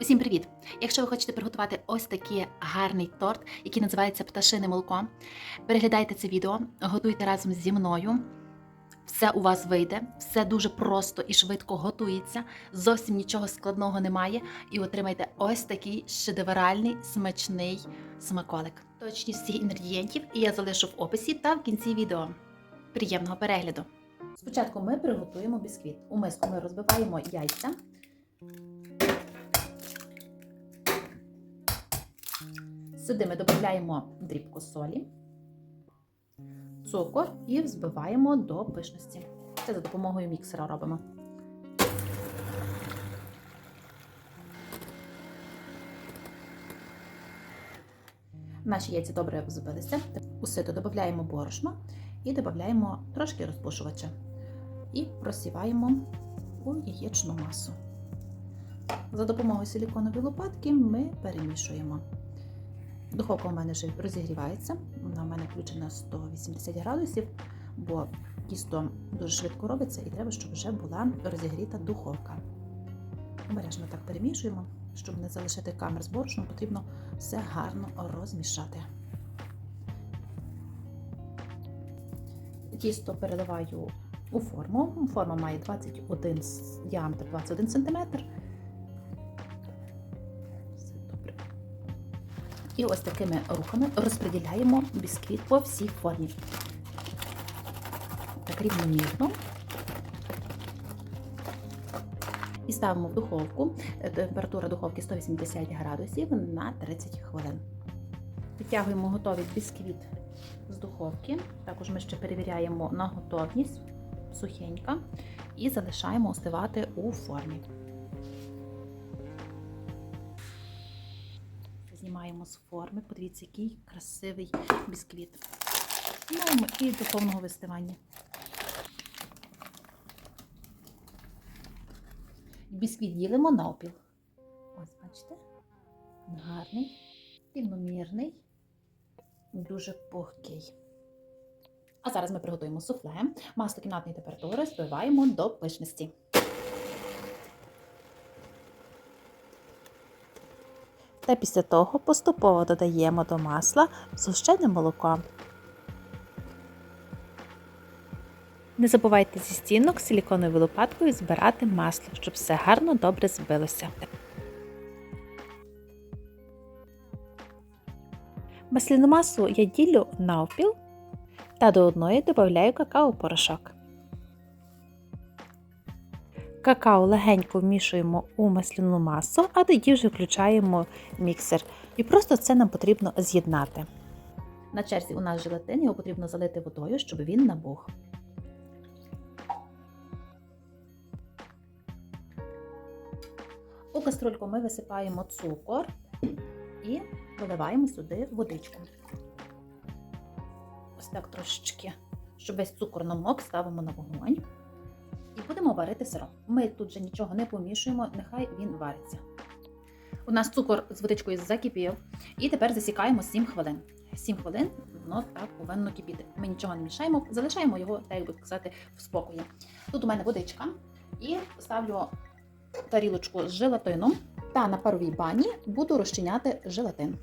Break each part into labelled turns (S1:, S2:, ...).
S1: Усім привіт! Якщо ви хочете приготувати ось такий гарний торт, який називається пташине молоко, переглядайте це відео, готуйте разом зі мною. Все у вас вийде, все дуже просто і швидко готується, зовсім нічого складного немає, і отримайте ось такий шедевральний смачний смаколик. Точність всіх інгредієнтів я залишу в описі та в кінці відео. Приємного перегляду! Спочатку ми приготуємо бісквіт. У миску ми розбиваємо яйця. Сюди ми додаємо дрібку солі, цукор і взбиваємо до пишності. Це за допомогою міксера робимо. Наші яйця добре взбилися. У сито додаємо борошно і додаємо трошки розпушувача. І просіваємо у яєчну масу. За допомогою силіконової лопатки ми перемішуємо. Духовка у мене вже розігрівається, вона у мене включена 180 градусів, бо тісто дуже швидко робиться і треба, щоб вже була розігріта духовка. Обережно так перемішуємо, щоб не залишити камер з борошном, потрібно все гарно розмішати. Тісто переливаю у форму. Форма має 21 діаметр 21 см. І ось такими рухами розподіляємо бісквіт по всій формі. Так рівномірно. І ставимо в духовку. Температура духовки 180 градусів на 30 хвилин. Підтягуємо готовий бісквіт з духовки. Також ми ще перевіряємо на готовність сухенька і залишаємо остивати у формі. Знімаємо з форми. Подивіться, який красивий бісквіт. Ну і духовного вистивання. Бісквіт ділимо навпіл. Ось, бачите? Гарний, рівномірний, дуже пухкий. А зараз ми приготуємо суфле. Масло кімнатної температури збиваємо до пишності.
S2: Та після того поступово додаємо до масла згущене молоко. Не забувайте зі стінок силіконовою лопаткою збирати масло, щоб все гарно добре збилося. Масляну масу я ділю навпіл та до одної додаю какао-порошок. Какао легенько вмішуємо у масляну масу, а тоді вже включаємо міксер. І просто це нам потрібно з'єднати.
S1: На черзі у нас желатин, його потрібно залити водою, щоб він набух. У каструльку ми висипаємо цукор і виливаємо сюди водичку. Ось так трошечки, щоб весь цукор намок, ставимо на вогонь. Варити сироп. Ми тут вже нічого не помішуємо, нехай він вариться. У нас цукор з водичкою закипів. І тепер засікаємо 7 хвилин. 7 хвилин воно так повинно кипіти. Ми нічого не мішаємо, залишаємо його, так як би сказати, в спокої. Тут у мене водичка. І ставлю тарілочку з желатином. Та на паровій бані буду розчиняти желатин.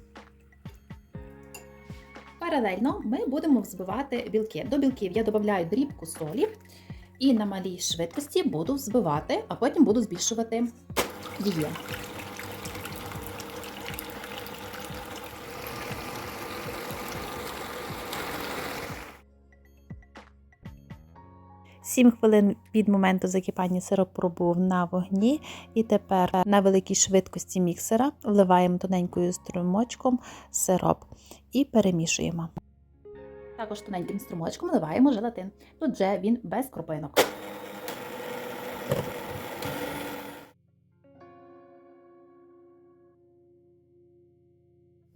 S1: Паралельно ми будемо взбивати білки. До білків я додаю дрібку солі і на малій швидкості буду взбивати, а потім буду збільшувати її.
S2: Сім хвилин від моменту закипання сироп пробув на вогні, і тепер на великій швидкості міксера вливаємо тоненькою струмочком сироп і перемішуємо.
S1: Також тоненьким струмочком наливаємо желатин. Тут вже він без крупинок.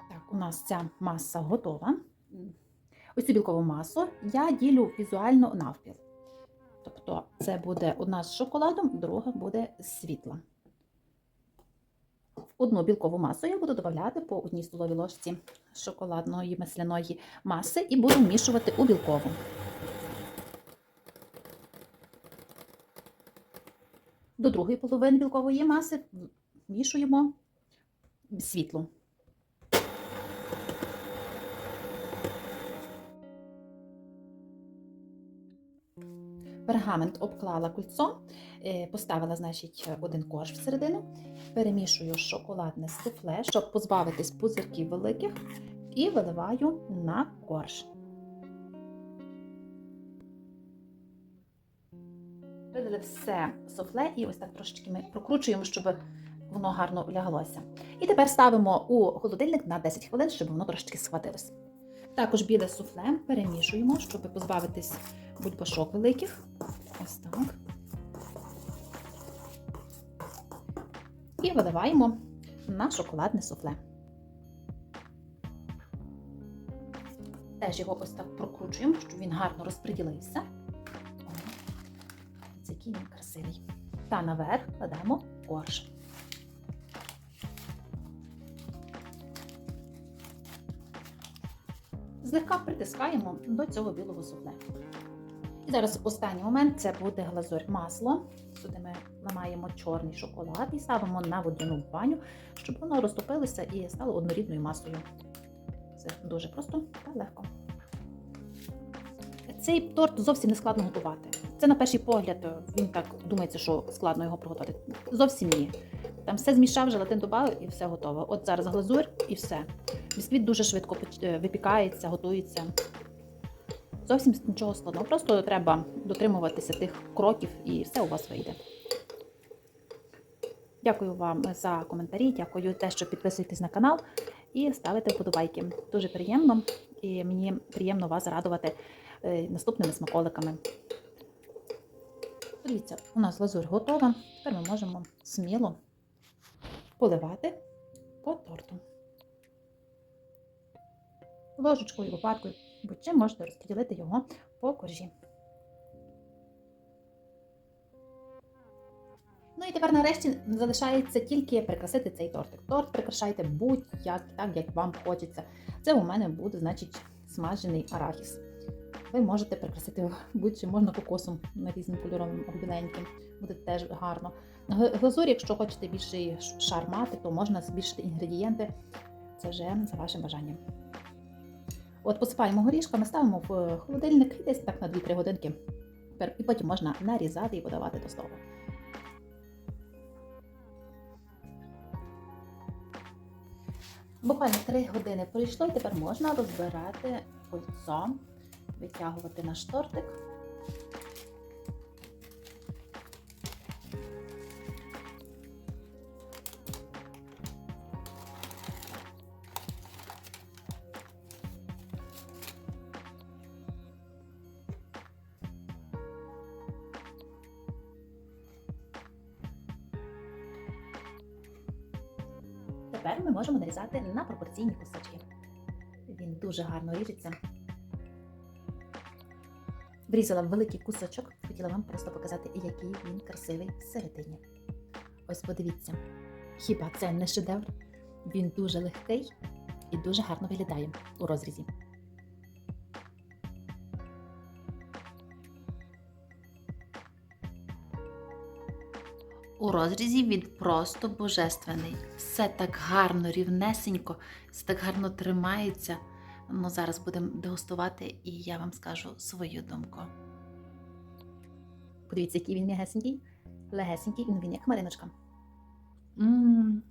S1: Так, у нас ця маса готова. Ось цю білкову масу я ділю візуально навпіл. Тобто це буде одна з шоколадом, друга буде світла. Одну білкову масу я буду додавати по одній столовій ложці шоколадної масляної маси і буду вмішувати у білкову. До другої половини білкової маси вмішуємо світлу. Пергамент обклала кульцом, е, поставила, значить, один корж всередину, перемішую шоколадне суфле, щоб позбавитись пузирків великих, і виливаю на корж. Видали все суфле і ось так трошечки ми прокручуємо, щоб воно гарно ляглося. І тепер ставимо у холодильник на 10 хвилин, щоб воно трошечки схватилось. Також біле суфле перемішуємо, щоб позбавитись бульбашок великих. Ось так. І виливаємо на шоколадне суфле. Теж його ось так прокручуємо, щоб він гарно розподілився. О, Це який він красивий. Та наверх кладемо корж. Злегка притискаємо до цього білого суфле. Зараз останній момент це буде глазурь масло. Сюди ми ламаємо чорний шоколад і ставимо на водяну баню, щоб воно розтопилося і стало однорідною масою. Це дуже просто та легко. Цей торт зовсім не складно готувати. Це на перший погляд він так думається, що складно його приготувати. Зовсім ні. Там все змішав, желатин додав і все готово. От зараз глазурь і все. Бісквіт дуже швидко е, випікається, готується. Зовсім нічого складного. Просто треба дотримуватися тих кроків і все у вас вийде. Дякую вам за коментарі, дякую те, що підписуєтесь на канал і ставите вподобайки. Дуже приємно і мені приємно вас радувати е, наступними смаколиками. Дивіться, у нас лазурь готова. Тепер ми можемо сміло поливати по торту. Ложечкою, лопаткою, будь-чим можете розподілити його по коржі. Ну і тепер нарешті залишається тільки прикрасити цей тортик. Торт прикрашайте будь-як, так як вам хочеться. Це у мене буде, значить, смажений арахіс. Ви можете прикрасити будь-чим, можна кокосом на різним кольоровим біленьким. Буде теж гарно. Г- Глазурь, якщо хочете більший шар мати, то можна збільшити інгредієнти. Це вже за вашим бажанням. От посипаємо горішками, ставимо в е, холодильник десь так на 2-3 годинки. І потім можна нарізати і подавати до столу. Буквально 3 години пройшло, і тепер можна розбирати кольцо, витягувати наш тортик. Тепер ми можемо нарізати на пропорційні кусочки. Він дуже гарно ріжеться. Врізала великий кусочок, хотіла вам просто показати, який він красивий всередині. Ось подивіться, хіба це не шедевр? Він дуже легкий і дуже гарно виглядає у розрізі. У розрізі він просто божественний. Все так гарно, рівнесенько, все так гарно тримається. Ну, зараз будемо дегустувати, і я вам скажу свою думку. Подивіться, який він м'ягесенький, легесенький, ну він як мариночка. Ммм,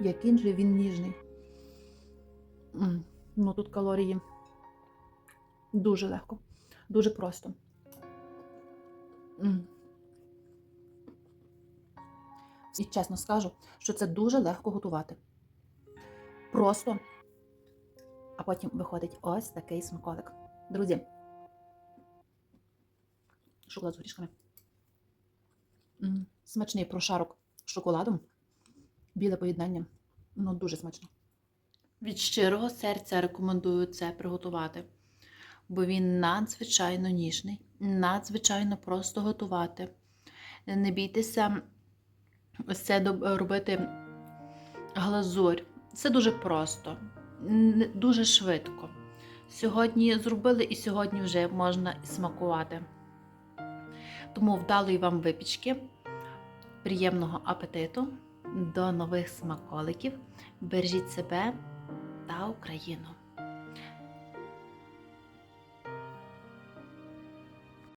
S1: який же він ніжний. м Ну тут калорії дуже легко, дуже просто. м І чесно скажу, що це дуже легко готувати. Просто, а потім виходить ось такий смаколик. Друзі, шоколад з горішками. Смачний прошарок з шоколадом. Біле поєднання. Ну, дуже смачно. Від щирого серця рекомендую це приготувати, бо він надзвичайно ніжний, надзвичайно просто готувати. Не бійтеся ось це робити глазурь. Це дуже просто, дуже швидко. Сьогодні зробили і сьогодні вже можна смакувати. Тому вдалої вам випічки, приємного апетиту.
S2: до нових смаколиків. Бережіть себе та Україну!